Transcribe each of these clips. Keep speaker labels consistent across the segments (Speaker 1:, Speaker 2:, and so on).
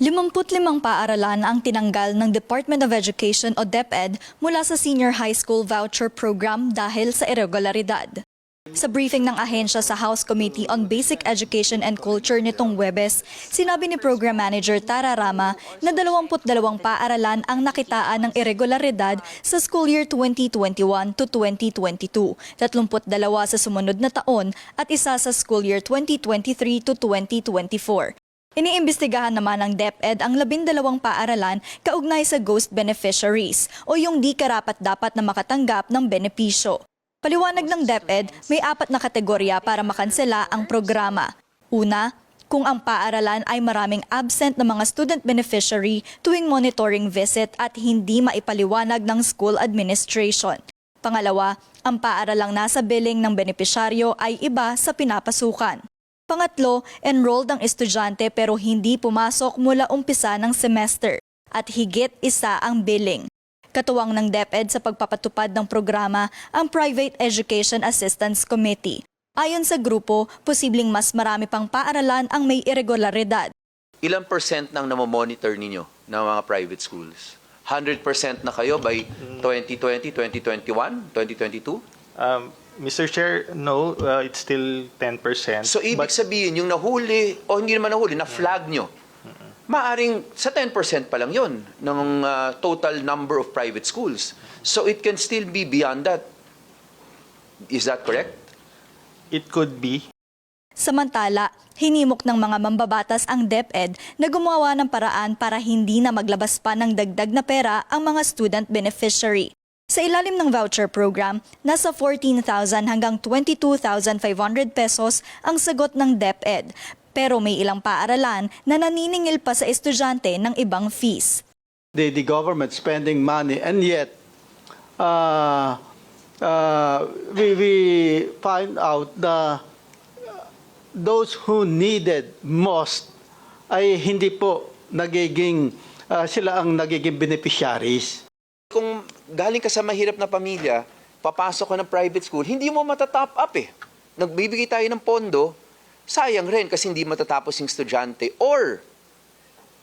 Speaker 1: 55 paaralan ang tinanggal ng Department of Education o DepEd mula sa Senior High School Voucher Program dahil sa irregularidad. Sa briefing ng ahensya sa House Committee on Basic Education and Culture nitong Webes, sinabi ni Program Manager Tara Rama na 22 paaralan ang nakitaan ng irregularidad sa school year 2021 to 2022, 32 sa sumunod na taon at isa sa school year 2023 to 2024. Iniimbestigahan naman ng DepEd ang labindalawang paaralan kaugnay sa ghost beneficiaries o yung di karapat-dapat na makatanggap ng benepisyo. Paliwanag ng DepEd, may apat na kategorya para makansela ang programa. Una, kung ang paaralan ay maraming absent na mga student beneficiary tuwing monitoring visit at hindi maipaliwanag ng school administration. Pangalawa, ang paaralang nasa billing ng benepisyaryo ay iba sa pinapasukan. Pangatlo, enrolled ang estudyante pero hindi pumasok mula umpisa ng semester at higit isa ang billing. Katuwang ng DepEd sa pagpapatupad ng programa ang Private Education Assistance Committee. Ayon sa grupo, posibleng mas marami pang paaralan ang may irregularidad.
Speaker 2: Ilang percent nang namomonitor ninyo ng mga private schools? 100% na kayo by 2020, 2021, 2022?
Speaker 3: Um, Mr. Chair, no, uh, it's still 10%.
Speaker 2: So ibig
Speaker 3: But
Speaker 2: sabihin, yung nahuli, o hindi naman nahuli, na-flag nyo, maaring sa 10% pa lang yon ng uh, total number of private schools. So it can still be beyond that. Is that correct?
Speaker 3: it could be.
Speaker 1: Samantala, hinimok ng mga mambabatas ang DepEd na gumawa ng paraan para hindi na maglabas pa ng dagdag na pera ang mga student beneficiary. Sa ilalim ng voucher program, nasa 14,000 hanggang 22,500 pesos ang sagot ng DepEd. Pero may ilang paaralan na naniningil pa sa estudyante ng ibang fees.
Speaker 4: the, the government spending money, and yet uh, uh, we, we find out the those who needed most ay hindi po nagiging uh, sila ang nagiging beneficiaries.
Speaker 2: Galing ka sa mahirap na pamilya, papasok ka ng private school, hindi mo matatop up eh. Nagbibigay tayo ng pondo, sayang rin kasi hindi matatapos yung estudyante. Or,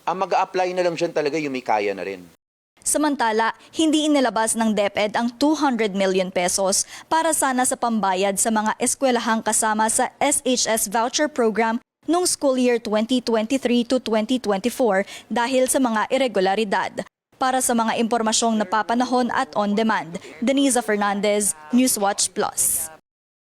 Speaker 2: ang mag apply na lang dyan talaga yung may kaya na rin.
Speaker 1: Samantala, hindi inilabas ng DepEd ang 200 million pesos para sana sa pambayad sa mga eskwelahang kasama sa SHS voucher program noong school year 2023 to 2024 dahil sa mga irregularidad. Para sa mga impormasyong napapanahon at on demand, Denisa Fernandez, Newswatch Plus.